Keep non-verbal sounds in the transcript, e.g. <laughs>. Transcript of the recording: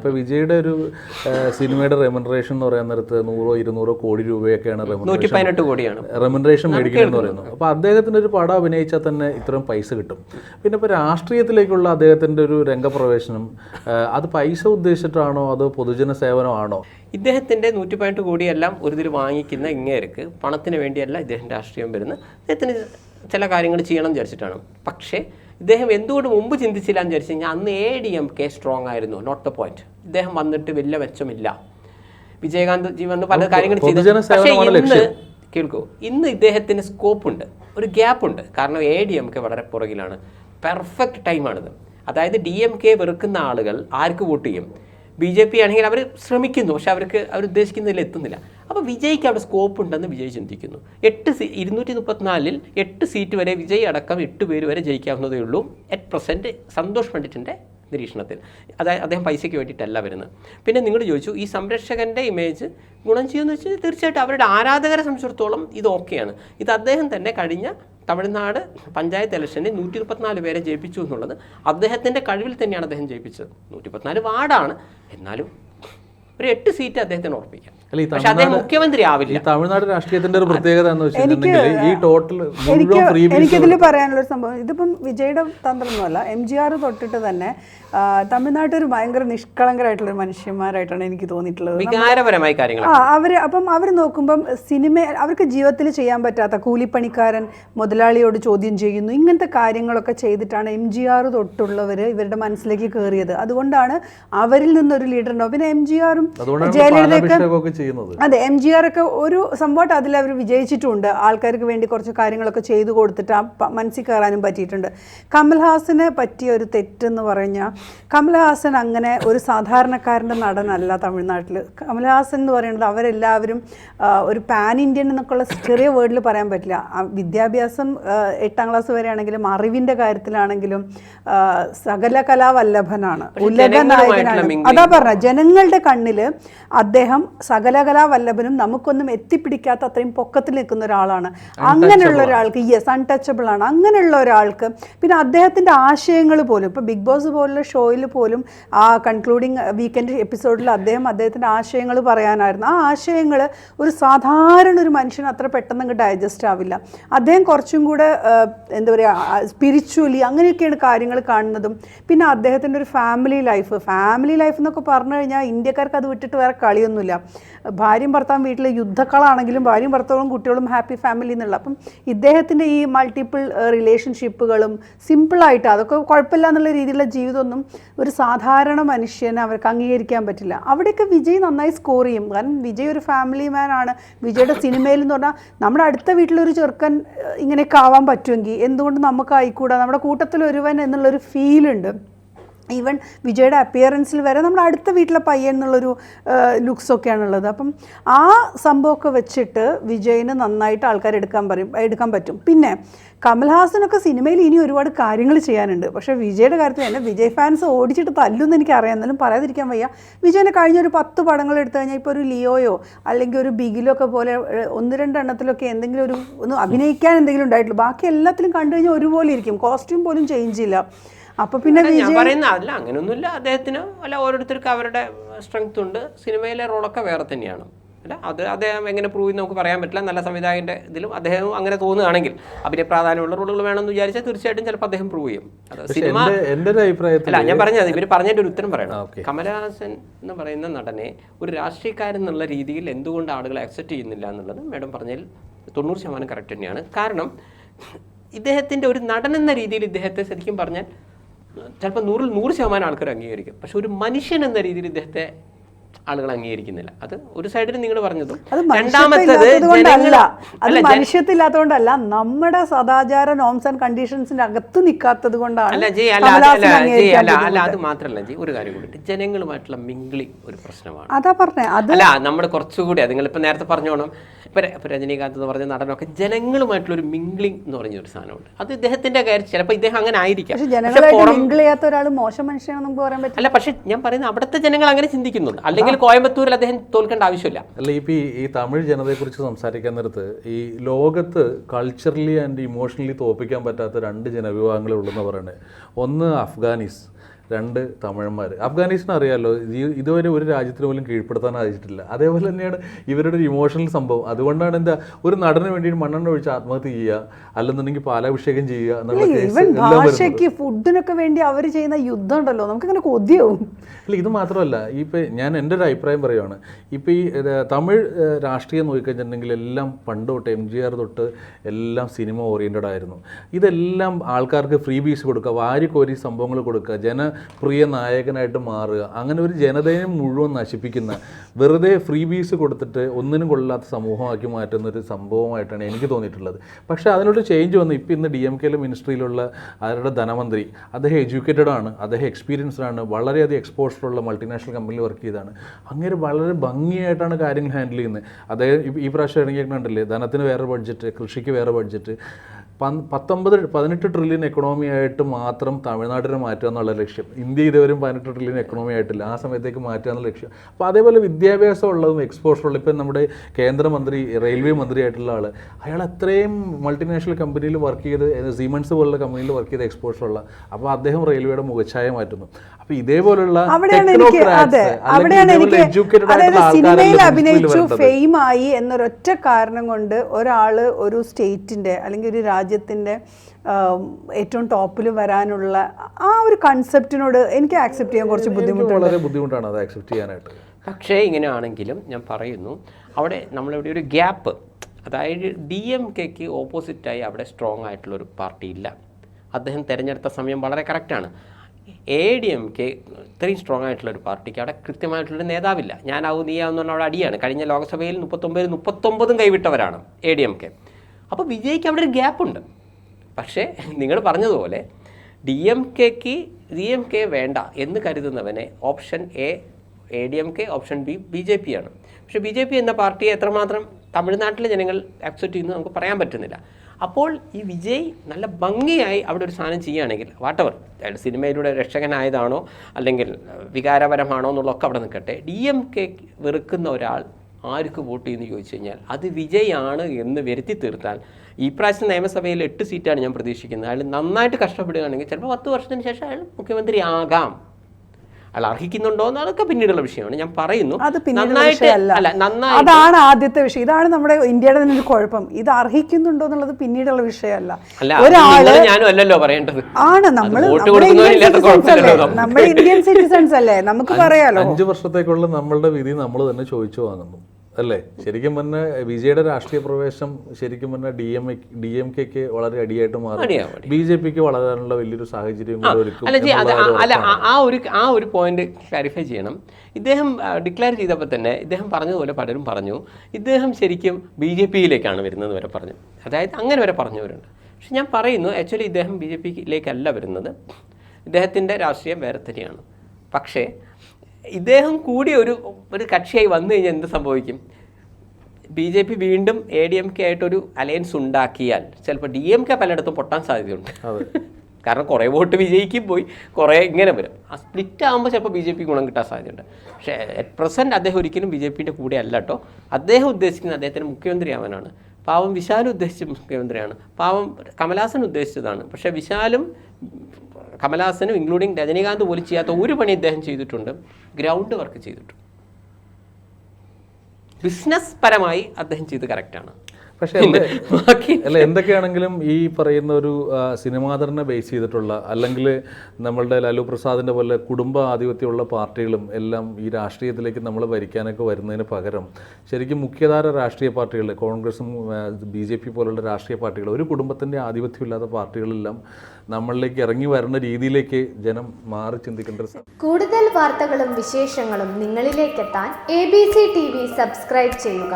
ഇപ്പൊ വിജയുടെ ഒരു സിനിമയുടെ റെമുനറേഷൻ എന്ന് പറയാൻ നേരത്ത് നൂറോ ഇരുന്നൂറോ കോടി രൂപയൊക്കെയാണ് റെമുനറേഷൻ കോടിയാണ്. റെമുനറേഷൻ മേടിക്കണമെന്ന് പറയുന്നു. അപ്പൊ അദ്ദേഹത്തിന് ഒരു പടം അഭിനയിച്ചാൽ തന്നെ ഇത്രയും പൈസ കിട്ടും. പിന്നെ ഇപ്പൊ രാഷ്ട്രീയത്തിലേക്കുള്ള അദ്ദേഹത്തിന്റെ ഒരു രംഗപ്രവേശനം അത് പൈസ ഉദ്ദേശിച്ചിട്ടാണോ അതോ പൊതുജന സേവനമാണോ? ഇദ്ദേഹത്തിന്റെ നൂറ്റി പതിനെട്ട് കോടിയെല്ലാം ഒരു ഇതിൽ വാങ്ങിക്കുന്ന ഇങ്ങേർക്ക് പണത്തിന് വേണ്ടിയല്ല ഇദ്ദേഹം രാഷ്ട്രീയം വരുന്നത്. അദ്ദേഹത്തിന് ചില കാര്യങ്ങൾ ചെയ്യണം വിചാരിച്ചിട്ടാണ്. പക്ഷേ ഇദ്ദേഹം എന്തുകൊണ്ട് മുമ്പ് ചിന്തിച്ചില്ല എന്ന് വിചാരിച്ചു കഴിഞ്ഞാൽ അന്ന് A D M K strong ആയിരുന്നു. നോട്ട് ദ പോയിന്റ് ഇദ്ദേഹം വന്നിട്ട് വലിയ മെച്ചമില്ല വിജയകാന്ത് ജി വന്ന് പല കാര്യങ്ങൾ ചെയ്തു പക്ഷേ ഇന്ന് കേൾക്കൂ ഇന്ന് ഇദ്ദേഹത്തിന് സ്കോപ്പ് ഉണ്ട്. ഒരു ഗ്യാപ്പ് ഉണ്ട്. കാരണം എ ഡി എം കെ വളരെ പുറകിലാണ്. പെർഫെക്റ്റ് ടൈമാണിത് അതായത് ഡി എം കെ വെറുക്കുന്ന ആളുകൾ ആർക്ക് വോട്ട് ചെയ്യും? ബി ജെ പി ആണെങ്കിൽ അവർ ശ്രമിക്കുന്നു. പക്ഷെ അവർക്ക് അവർ ഉദ്ദേശിക്കുന്നതിൽ എത്തുന്നില്ല. അപ്പോൾ വിജയ്ക്ക് അവിടെ സ്കോപ്പ് ഉണ്ടെന്ന് വിജയ് ചിന്തിക്കുന്നു. എട്ട് സീ ഇരുന്നൂറ്റി മുപ്പത്തിനാലിൽ എട്ട് സീറ്റ് വരെ വിജയ് അടക്കം എട്ട് പേര് വരെ ജയിക്കാവുന്നതേ ഉള്ളൂ. അറ്റ് പ്രസന്റ് സന്തോഷ് പണ്ഡിറ്റിന്റെ നിരീക്ഷണത്തിൽ. അതായത് അദ്ദേഹം പൈസയ്ക്ക് വേണ്ടിയിട്ടല്ല വരുന്നത്. പിന്നെ നിങ്ങൾ ചോദിച്ചു ഈ സംരക്ഷകന്റെ ഇമേജ് ഗുണം ചെയ്യുമെന്ന് വെച്ചാൽ തീർച്ചയായിട്ടും അവരുടെ ആരാധകരെ സംബന്ധിച്ചിടത്തോളം ഇത് ഓക്കെയാണ്. ഇത് അദ്ദേഹം തന്നെ കഴിഞ്ഞ തമിഴ്നാട് പഞ്ചായത്ത് ഇലക്ഷനിൽ നൂറ്റി മുപ്പത്തിനാല് പേരെ ജയിപ്പിച്ചു എന്നുള്ളത് അദ്ദേഹത്തിന്റെ കഴിവിൽ തന്നെയാണ് അദ്ദേഹം ജയിപ്പിച്ചത്. നൂറ്റി മുപ്പത്തിനാല് വാർഡാണ്. എന്നാലും ഒരു എട്ട് സീറ്റ് അദ്ദേഹത്തിന് ഉറപ്പിക്കാം. പക്ഷെ അദ്ദേഹം മുഖ്യമന്ത്രി ആവില്ല. തമിഴ്നാട് രാഷ്ട്രീയത്തിന്റെ ഒരു പ്രത്യേകത എന്ന് വെച്ചിട്ടുണ്ടെങ്കിൽ ഈ ടോട്ടൽ എനിക്ക് എനിക്കിതിൽ പറയാനുള്ള ഒരു സംഭവം ഇതിപ്പം വിജയുടെ തന്ത്രമൊന്നുമല്ല എം ജി ആർ തൊട്ടിട്ട് തന്നെ തമിഴ്നാട്ടിൽ ഒരു ഭയങ്കര നിഷ്കളങ്കരായിട്ടുള്ള ഒരു മനുഷ്യന്മാരായിട്ടാണ് എനിക്ക് തോന്നിയിട്ടുള്ളത്. വികാരപരമായ കാര്യങ്ങൾ ആ അവർ അപ്പം അവർ നോക്കുമ്പം സിനിമ അവർക്ക് ജീവിതത്തിൽ ചെയ്യാൻ പറ്റാത്ത കൂലിപ്പണിക്കാരൻ മുതലാളിയോട് ചോദ്യം ചെയ്യുന്നു ഇങ്ങനത്തെ കാര്യങ്ങളൊക്കെ ചെയ്തിട്ടാണ് എം ജി ആർ തൊട്ടുള്ളവർ ഇവരുടെ മനസ്സിലേക്ക് കയറിയത് അതുകൊണ്ടാണ് അവരിൽ നിന്നൊരു ലീഡർ ഉണ്ടാവും പിന്നെ എം ജി ആറും ജയലളിതയൊക്കെ ചെയ്യുന്നത്. അതെ എം ജി ആർ ഒക്കെ ഒരു സംഭവം അതിൽ അവർ വിജയിച്ചിട്ടുണ്ട്. ആൾക്കാർക്ക് വേണ്ടി കുറച്ച് കാര്യങ്ങളൊക്കെ ചെയ്തു കൊടുത്തിട്ട് ആ മനസ്സിൽ കയറാനും പറ്റിയിട്ടുണ്ട്. കമൽഹാസന് പറ്റിയ ഒരു തെറ്റെന്ന് പറഞ്ഞാൽ കമൽഹാസൻ അങ്ങനെ ഒരു സാധാരണക്കാരന്റെ നടനല്ല തമിഴ്നാട്ടിൽ. കമൽഹാസൻ എന്ന് പറയുന്നത് അവരെല്ലാവരും ഒരു പാൻ ഇന്ത്യൻ എന്നൊക്കെയുള്ള ചെറിയ വേർഡിൽ പറയാൻ പറ്റില്ല. വിദ്യാഭ്യാസം എട്ടാം ക്ലാസ് വരെയാണെങ്കിലും അറിവിന്റെ കാര്യത്തിലാണെങ്കിലും സകല കലാവല്ലഭനാണ്. ഉലകനായകനാണ് അതാ പറഞ്ഞ ജനങ്ങളുടെ കണ്ണിൽ അദ്ദേഹം സകലകലാവല്ലഭനും നമുക്കൊന്നും എത്തിപ്പിടിക്കാത്ത അത്രയും പൊക്കത്തിൽ നിൽക്കുന്ന ഒരാളാണ്. അങ്ങനെയുള്ള ഒരാൾക്ക് യെസ് അൺടച്ചബിൾ ആണ്. അങ്ങനെയുള്ള ഒരാൾക്ക് പിന്നെ അദ്ദേഹത്തിന്റെ ആശയങ്ങൾ പോലും ഇപ്പോൾ ബിഗ് ബോസ് പോലുള്ള ഷോയിൽ പോലും ആ കൺക്ലൂഡിങ് വീക്കെൻഡ് എപ്പിസോഡിൽ അദ്ദേഹം അദ്ദേഹത്തിന്റെ ആശയങ്ങൾ പറയാനായിരുന്നു. ആ ആശയങ്ങൾ ഒരു സാധാരണ ഒരു മനുഷ്യന് അത്ര പെട്ടെന്ന് അങ്ങ് ഡൈജസ്റ്റ് ആവില്ല. അദ്ദേഹം കുറച്ചും കൂടെ എന്താ പറയുക സ്പിരിച്വലി അങ്ങനെയൊക്കെയാണ് കാര്യങ്ങൾ കാണുന്നതും. പിന്നെ അദ്ദേഹത്തിന്റെ ഒരു ഫാമിലി ലൈഫ് ഫാമിലി ലൈഫ് എന്നൊക്കെ പറഞ്ഞു കഴിഞ്ഞാൽ ഇന്ത്യക്കാർക്ക് അത് വിട്ടിട്ട് വേറെ കളിയൊന്നുമില്ല. ഭാര്യയും ഭർത്താവും വീട്ടിലെ യുദ്ധക്കളാണെങ്കിലും ഭാര്യയും ഭർത്താവും കുട്ടികളും ഹാപ്പി ഫാമിലി എന്നുള്ള. അപ്പം ഇദ്ദേഹത്തിന്റെ ഈ മൾട്ടിപ്പിൾ റിലേഷൻഷിപ്പുകളും സിമ്പിളായിട്ട് അതൊക്കെ കുഴപ്പമില്ല എന്നുള്ള രീതിയിലുള്ള ജീവിതമൊന്നും ഒരു സാധാരണ മനുഷ്യന് അവർക്ക് അംഗീകരിക്കാൻ പറ്റില്ല. അവിടെയൊക്കെ വിജയ് നന്നായി സ്കോർ ചെയ്യും. കാരണം വിജയ് ഒരു ഫാമിലി മാൻ ആണ്. വിജയുടെ സിനിമയിൽ എന്ന് പറഞ്ഞാൽ നമ്മുടെ അടുത്ത വീട്ടിലൊരു ചെറുക്കൻ ഇങ്ങനെയൊക്കെ ആവാൻ പറ്റുമെങ്കിൽ എന്തുകൊണ്ട് നമുക്ക് ആയിക്കൂടാ? നമ്മുടെ കൂട്ടത്തിൽ ഒരുവൻ എന്നുള്ളൊരു ഫീലുണ്ട് ഈവൻ വിജയുടെ അപ്പിയറൻസിൽ വരെ നമ്മുടെ അടുത്ത വീട്ടിലെ പയ്യൻ എന്നുള്ളൊരു ലുക്സൊക്കെയാണുള്ളത്. അപ്പം ആ സംഭവമൊക്കെ വെച്ചിട്ട് വിജയിന് നന്നായിട്ട് ആൾക്കാർ എടുക്കാൻ പറയും എടുക്കാൻ പറ്റും. പിന്നെ കമൽഹാസനൊക്കെ സിനിമയിൽ ഇനി ഒരുപാട് കാര്യങ്ങൾ ചെയ്യാനുണ്ട്. പക്ഷേ വിജയുടെ കാര്യത്തിൽ തന്നെ വിജയ് ഫാൻസ് ഓടിച്ചിട്ട് തല്ലുമെന്ന് എനിക്ക് അറിയാം എന്നാലും പറയാതിരിക്കാൻ വയ്യ. വിജയനെ കഴിഞ്ഞ ഒരു പത്ത് പടങ്ങൾ എടുത്തു കഴിഞ്ഞാൽ ഇപ്പോൾ ഒരു ലിയോയോ അല്ലെങ്കിൽ ഒരു ബിഗിലോ ഒക്കെ പോലെ ഒന്ന് രണ്ടെണ്ണത്തിലൊക്കെ എന്തെങ്കിലും ഒരു ഒന്ന് അഭിനയിക്കാൻ എന്തെങ്കിലും ഉണ്ടായിട്ടുള്ളൂ. ബാക്കി എല്ലാത്തിലും കണ്ടു കഴിഞ്ഞാൽ ഒരുപോലെ ഇരിക്കും. കോസ്റ്റ്യൂം പോലും ചേഞ്ച് ചെയ്യില്ല അപ്പോൾ പിന്നെ ഞാൻ പറയുന്ന അല്ല അങ്ങനെയൊന്നുമില്ല അദ്ദേഹത്തിന് അല്ല ഓരോരുത്തർക്കും അവരുടെ സ്ട്രെങ്ത് ഉണ്ട്. സിനിമയിലെ റോളൊക്കെ വേറെ തന്നെയാണ്. അല്ല അത് അദ്ദേഹം എങ്ങനെ പ്രൂവ് ചെയ്ത് നമുക്ക് പറയാൻ പറ്റില്ല. നല്ല സംവിധായകന്റെ ഇതിലും അദ്ദേഹം അങ്ങനെ തോന്നുകയാണെങ്കിൽ അഭിനയ പ്രാധാന്യമുള്ള റോളുകൾ വേണമെന്ന് വിചാരിച്ചാൽ തീർച്ചയായിട്ടും ചിലപ്പോൾ അദ്ദേഹം പ്രൂവ് ചെയ്യും. സിനിമ എന്റെ അഭിപ്രായത്തിൽ അല്ല ഞാൻ പറഞ്ഞത് ഇവർ പറഞ്ഞതിന്റെ ഒരു ഉത്തരം പറയണം. കമലഹാസൻ എന്ന് പറയുന്ന നടനെ ഒരു രാഷ്ട്രീയക്കാരൻ എന്നുള്ള രീതിയിൽ എന്തുകൊണ്ട് ആളുകൾ അക്സെപ്റ്റ് ചെയ്യുന്നില്ല എന്നുള്ളത് മാഡം പറഞ്ഞതിൽ തൊണ്ണൂറ് ശതമാനം കറക്റ്റ് തന്നെയാണ്. കാരണം ഇദ്ദേഹത്തിന്റെ ഒരു നടൻ എന്ന രീതിയിൽ ഇദ്ദേഹത്തെ ശരിക്കും പറഞ്ഞാൽ ചിലപ്പോൾ നൂറിൽ നൂറ് ശതമാനം ആൾക്കാർ അംഗീകരിക്കും. പക്ഷെ ഒരു മനുഷ്യൻ എന്ന രീതിയിൽ ഇദ്ദേഹത്തെ ആളുകൾ അംഗീകരിക്കുന്നില്ല. അത് ഒരു സൈഡിൽ നിങ്ങൾ പറഞ്ഞതും. രണ്ടാമത്തത് അല്ല, മനുഷ്യത്തില്ലാത്തതുകൊണ്ടല്ല നമ്മുടെ സദാചാര നോംസ് ആൻഡ് കണ്ടീഷൻസിന്റെ അകത്ത് നിൽക്കാത്തത് കൊണ്ടാണ് അല്ല ജി അല്ല അല്ല അല്ല അല്ല അത് മാത്രമല്ല ജി ഒരു കാര്യം കൂടി. ജനങ്ങളുമായിട്ടുള്ള മിംഗ്ലിംഗ് ഒരു പ്രശ്നമാണ്. അതാ പറഞ്ഞേ അത് അല്ല നമ്മൾ കുറച്ചുകൂടി നിങ്ങൾ ഇപ്പൊ നേരത്തെ പറഞ്ഞോണം. ഇപ്പം രജനീകാന്ത് എന്ന് പറഞ്ഞ നടനൊക്കെ ജനങ്ങളുമായിട്ടുള്ള ഒരു മിംഗ്ലിംഗ് എന്ന് പറഞ്ഞ ഒരു സാധനമുണ്ട്. അത് ഇദ്ദേഹത്തിന്റെ കാര്യം ചിലപ്പോൾ ഇദ്ദേഹം അങ്ങനെ ആയിരിക്കാം. പക്ഷേ ഒരാൾ മോശം മനുഷ്യനാണെന്ന് നമുക്ക് പറയാൻ പറ്റില്ല. അല്ല പക്ഷെ ഞാൻ പറയുന്നത് അവിടുത്തെ ജനങ്ങൾ അങ്ങനെ ചിന്തിക്കുന്നുണ്ട്. അല്ലെങ്കിൽ കോയമ്പത്തൂരിൽ അദ്ദേഹം തോൽക്കേണ്ട ആവശ്യമില്ല. അല്ല ഇപ്പം ഈ തമിഴ് ജനതയെക്കുറിച്ച് സംസാരിക്കാൻ നേരത്ത് ഈ ലോകത്ത് കൾച്ചറലി ആൻഡ് ഇമോഷണലി തോപ്പിക്കാൻ പറ്റാത്ത രണ്ട് ജനവിഭാഗങ്ങളേ ഉള്ളെന്ന് പറയുന്നത് ഒന്ന് അഫ്ഗാനിസ് രണ്ട് തമിഴന്മാർ അഫ്ഗാനിസ്ഥാൻ അറിയാമല്ലോ ഇതുവരെ ഒരു രാജ്യത്തിന് പോലും കീഴ്പ്പെടുത്താൻ സാധിച്ചിട്ടില്ല. അതേപോലെ തന്നെയാണ് ഇവരുടെ ഒരു ഇമോഷണൽ സംഭവം. അതുകൊണ്ടാണ് എന്താ ഒരു നടന് വേണ്ടി മണ്ണെണ്ണ ഒഴിച്ച് ആത്മഹത്യ ചെയ്യുക അല്ലെന്നുണ്ടെങ്കിൽ പാലാഭിഷേകം ചെയ്യുക എന്നുള്ള ഭാഷയ്ക്ക് ഫുഡിനൊക്കെ വേണ്ടി അവർ ചെയ്യുന്ന യുദ്ധം ഉണ്ടല്ലോ നമുക്കിങ്ങനെ കൊതിയാവും. അല്ല ഇത് മാത്രമല്ല ഇപ്പം ഞാൻ എന്റെ ഒരു അഭിപ്രായം പറയുവാണ്. ഇപ്പം ഈ തമിഴ് രാഷ്ട്രീയം നോക്കിക്കഴിഞ്ഞിട്ടുണ്ടെങ്കിൽ എല്ലാം പണ്ട് തൊട്ട് എം ജി ആർ തൊട്ട് എല്ലാം സിനിമ ഓറിയന്റഡ് ആയിരുന്നു. ഇതെല്ലാം ആൾക്കാർക്ക് ഫ്രീ ബീസ് കൊടുക്കുക വാരിക്കോരി സംഭവങ്ങൾ കൊടുക്കുക ജനപ്രിയ നായകനായിട്ട് മാറുക. അങ്ങനെ ഒരു ജനതയെ മുഴുവൻ നശിപ്പിക്കുന്ന വെറുതെ ഫ്രീ ബീസ് കൊടുത്തിട്ട് ഒന്നിനും കൊള്ളാത്ത സമൂഹമാക്കി മാറ്റുന്ന ഒരു സംഭവമായിട്ടാണ് എനിക്ക് തോന്നിയിട്ടുള്ളത്. പക്ഷേ അതിനൊരു ചേഞ്ച് വന്നു. ഇപ്പം ഇന്ന് ഡി എം കെയിലെ മിനിസ്ട്രിയിലുള്ള അവരുടെ ധനമന്ത്രി അദ്ദേഹം എഡ്യൂക്കേറ്റഡ് ആണ്. അദ്ദേഹം എക്സ്പീരിയൻസ്ഡ് ആണ്. വളരെയധികം എക്സ്പോഷറുള്ള മൾട്ടിനാഷണൽ കമ്പനിയിൽ വർക്ക് ചെയ്താണ് അങ്ങനെ വളരെ ഭംഗിയായിട്ടാണ് കാര്യങ്ങൾ ഹാൻഡിൽ ചെയ്യുന്നത്. അദ്ദേഹം ഈ- പ്രാവശ്യം ഇറങ്ങിയിട്ടുണ്ടല്ലേ ധനത്തിന് വേറെ ബഡ്ജറ്റ് കൃഷിക്ക് വേറെ ബഡ്ജറ്റ് പത്തൊമ്പത് പതിനെട്ട് ട്രില്യൺ എക്കണോമി ആയിട്ട് മാത്രം തമിഴ്നാട്ടിനെ മാറ്റുക എന്നുള്ള ലക്ഷ്യം. ഇന്ത്യ ഇതുവരെയും പതിനെട്ട് ട്രില്യൺ എക്കണോമി ആയിട്ടില്ല. ആ സമയത്തേക്ക് മാറ്റുക എന്നുള്ള ലക്ഷ്യം. അപ്പോൾ അതേപോലെ വിദ്യാഭ്യാസം ഉള്ളതും എക്സ്പോഷർ ഉള്ളതും ഇപ്പം നമ്മുടെ കേന്ദ്രമന്ത്രി റെയിൽവേ മന്ത്രി ആയിട്ടുള്ള ആൾ അയാൾ അത്രയും മൾട്ടിനാഷണൽ കമ്പനിയിൽ വർക്ക് ചെയ്ത് സീമൻസ് പോലുള്ള കമ്പനിയിൽ വർക്ക് ചെയ്ത് എക്സ്പോഷർ ഉള്ള അപ്പോൾ അദ്ദേഹം റെയിൽവേയുടെ മുഖച്ഛായ മാറ്റുന്നു. അപ്പോൾ ഇതേപോലുള്ള സിനിമയിൽ അഭിനയിച്ചു ഫെയിമായി എന്നൊരൊറ്റ കാരണം കൊണ്ട് ഒരാൾ ഒരു സ്റ്റേറ്റിന്റെ അല്ലെങ്കിൽ ഒരു രാജ്യത്തിന്റെ ആം, ഏറ്റവും ടോപ്പിൽ വരാനുള്ള ആ ഒരു കൺസെപ്റ്റിനോട് എനിക്ക് ആക്സെപ്റ്റ് ചെയ്യാൻ കുറച്ച് ബുദ്ധിമുട്ടുണ്ട്. വളരെ ബുദ്ധിമുട്ടാണ് അത് ആക്സെപ്റ്റ് ചെയ്യാനായിട്ട്. പക്ഷേ ഇങ്ങനെയാണെങ്കിലും ഞാൻ പറയുന്നു അവിടെ നമ്മളിവിടെ ഒരു ഗ്യാപ്പ് അതായത് ഡി എം കെക്ക് ഓപ്പോസിറ്റായി അവിടെ സ്ട്രോങ് ആയിട്ടുള്ള ഒരു പാർട്ടി ഇല്ല. അദ്ദേഹം തിരഞ്ഞെടുത്ത സമയം വളരെ കറക്റ്റാണ് എ ഡി എം കെ ഇത്രയും സ്ട്രോങ് ആയിട്ടുള്ള ഒരു പാർട്ടിക്ക് അവിടെ കൃത്യമായിട്ടുള്ളൊരു നേതാവില്ല. ഞാനാവും നീയാവുന്ന അവിടെ അടിയാണ്. കഴിഞ്ഞ ലോക്സഭയിൽ മുപ്പത്തൊമ്പതിൽ മുപ്പത്തൊമ്പതും കൈവിട്ടവരാണ് എ ഡി എം കെ അപ്പോൾ വിജയ്ക്ക് അവിടെ ഒരു ഗ്യാപ്പുണ്ട് പക്ഷേ നിങ്ങൾ പറഞ്ഞതുപോലെ ഡി എം കെക്ക് ഡി എം കെ വേണ്ട എന്ന് കരുതുന്നവനെ option A A D M K option B B J P ആണ്. പക്ഷേ ബി ജെ പി എന്ന പാർട്ടിയെ എത്രമാത്രം തമിഴ്നാട്ടിലെ ജനങ്ങൾ അക്സെപ്റ്റ് ചെയ്യുന്നു നമുക്ക് പറയാൻ പറ്റുന്നില്ല. അപ്പോൾ ഈ വിജയ് നല്ല ഭംഗിയായി അവിടെ ഒരു സാധനം ചെയ്യുകയാണെങ്കിൽ വാട്ടവർ അയാൾ സിനിമയിലൂടെ രക്ഷകനായതാണോ അല്ലെങ്കിൽ വികാരപരമാണോ എന്നുള്ളതൊക്കെ അവിടെ നിൽക്കട്ടെ. ഡി എം കെ വെറുക്കുന്ന ഒരാൾ ആർക്ക് വോട്ട് ചെയ്യുമെന്ന് ചോദിച്ചു കഴിഞ്ഞാൽ അത് വിജയാണ് എന്ന് വരുത്തി തീർത്താൽ ഈ പ്രാവശ്യം നിയമസഭയിൽ എട്ട് സീറ്റാണ് ഞാൻ പ്രതീക്ഷിക്കുന്നത്. അയാൾ നന്നായിട്ട് കഷ്ടപ്പെടുകയാണെങ്കിൽ ചിലപ്പോൾ പത്ത് വർഷത്തിന് ശേഷം അയാൾ മുഖ്യമന്ത്രി ആകാം അയാൾ അർഹിക്കുന്നുണ്ടോ എന്ന് അതൊക്കെ പിന്നീടുള്ള വിഷയമാണ്. ഞാൻ പറയുന്നു. അത് നന്നായിട്ട് അല്ല അതാണ് ആദ്യത്തെ വിഷയം. ഇതാണ് നമ്മുടെ ഇന്ത്യയുടെ തന്നെ ഒരു കുഴപ്പം. ഇത് അർഹിക്കുന്നുണ്ടോ എന്നുള്ളത് പിന്നീടുള്ള വിഷയമല്ല. അല്ല അത് ഒരാൾ ഞാനും അല്ലല്ലോ പറയേണ്ടത്. ആണ്. നമ്മൾ അല്ലേ. നമ്മൾ ഇന്ത്യൻ സിറ്റിസൺസ് അല്ലേ? നമുക്ക് പറയാലോ. അഞ്ചു വർഷത്തേക്കുള്ള നമ്മളുടെ വിധി നമ്മൾ തന്നെ ചോദിച്ചു വാങ്ങുന്നു. അല്ലേ? ശരിക്കും പറഞ്ഞാൽ വിജയുടെ രാഷ്ട്രീയ പ്രവേശം ശരിക്കും പറഞ്ഞാൽ ഡി എം ഡി എം കെക്ക് വളരെ അടിയായിട്ട് മാറി. ബി ജെ പിക്ക് വളരാനുള്ള വലിയൊരു സാഹചര്യം അല്ല ആ ഒരു ആ ഒരു പോയിന്റ് ക്ലാരിഫൈ ചെയ്യണം. ഇദ്ദേഹം ഡിക്ലെയർ ചെയ്തപ്പോൾ തന്നെ ഇദ്ദേഹം പറഞ്ഞതുപോലെ പലരും പറഞ്ഞു. ഇദ്ദേഹം ശരിക്കും ബി ജെ പിയിലേക്കാണ് വരുന്നത് വരെ പറഞ്ഞു. അതായത് അങ്ങനെ വരെ പറഞ്ഞവരുണ്ട്. പക്ഷെ ഞാൻ പറയുന്നു ആക്ച്വലി ഇദ്ദേഹം ബി ജെ പിയിലേക്കല്ല വരുന്നത്. ഇദ്ദേഹത്തിന്റെ രാഷ്ട്രീയം വേറെ തന്നെയാണ്. പക്ഷേ ഇദ്ദേഹം കൂടി ഒരു ഒരു കക്ഷിയായി വന്നു കഴിഞ്ഞാൽ എന്ത് സംഭവിക്കും? ബി ജെ പി വീണ്ടും എ ഡി എം കെ ആയിട്ടൊരു അലയൻസ് ഉണ്ടാക്കിയാൽ ചിലപ്പോൾ ഡി എം കെ പലയിടത്തും പൊട്ടാൻ സാധ്യതയുണ്ട്. <laughs> കാരണം കുറേ വോട്ട് വിജയിക്കും പോയി കുറേ ഇങ്ങനെ വരും. ആ സ്പ്ലിറ്റ് ആകുമ്പോൾ ചിലപ്പോൾ ബി ജെ പി ഗുണം കിട്ടാൻ സാധ്യതയുണ്ട്. പക്ഷേ അറ്റ് പ്രസന്റ് അദ്ദേഹം ഒരിക്കലും ബി ജെ പിന്റെ കൂടെ അല്ല കേട്ടോ. അദ്ദേഹം ഉദ്ദേശിക്കുന്നത് അദ്ദേഹത്തിന് മുഖ്യമന്ത്രി ആവാനാണ്. പാവം വിശാലും ഉദ്ദേശിച്ച മുഖ്യമന്ത്രിയാണ്. പാവം കമലാസൻ ഉദ്ദേശിച്ചതാണ്. പക്ഷേ വിശാലും കമലാസനും ഇൻക്ലൂഡിങ് രജനീകാന്ത് പോലും ചെയ്യാത്ത ഒരു പണി ഇദ്ദേഹം ചെയ്തിട്ടുണ്ട്. ഗ്രൗണ്ട് വർക്ക് ചെയ്തിട്ടുണ്ട്. ബിസിനസ് പരമായി അദ്ദേഹം ചെയ്ത് കറക്റ്റാണ് പക്ഷേ ബാക്കി അല്ല എന്തൊക്കെയാണെങ്കിലും ഈ പറയുന്ന ഒരു സിനിമാതരനെ ബേസ് ചെയ്തിട്ടുള്ള അല്ലെങ്കിൽ നമ്മളുടെ ലാലു പ്രസാദിന്റെ പോലെ കുടുംബ ആധിപത്യമുള്ള പാർട്ടികളും എല്ലാം ഈ രാഷ്ട്രീയത്തിലേക്ക് നമ്മൾ ഭരിക്കാനൊക്കെ വരുന്നതിന് പകരം ശരിക്കും മുഖ്യധാര രാഷ്ട്രീയ പാർട്ടികൾ കോൺഗ്രസും ബി ജെ പി പോലുള്ള രാഷ്ട്രീയ പാർട്ടികൾ ഒരു കുടുംബത്തിന്റെ ആധിപത്യമില്ലാത്ത പാർട്ടികളെല്ലാം നമ്മളിലേക്ക് ഇറങ്ങി വരുന്ന രീതിയിലേക്ക് ജനം മാറി ചിന്തിക്കേണ്ട കൂടുതൽ വാർത്തകളും വിശേഷങ്ങളും നിങ്ങളിലേക്കെത്താൻ A B C T V subscribe ചെയ്യുക.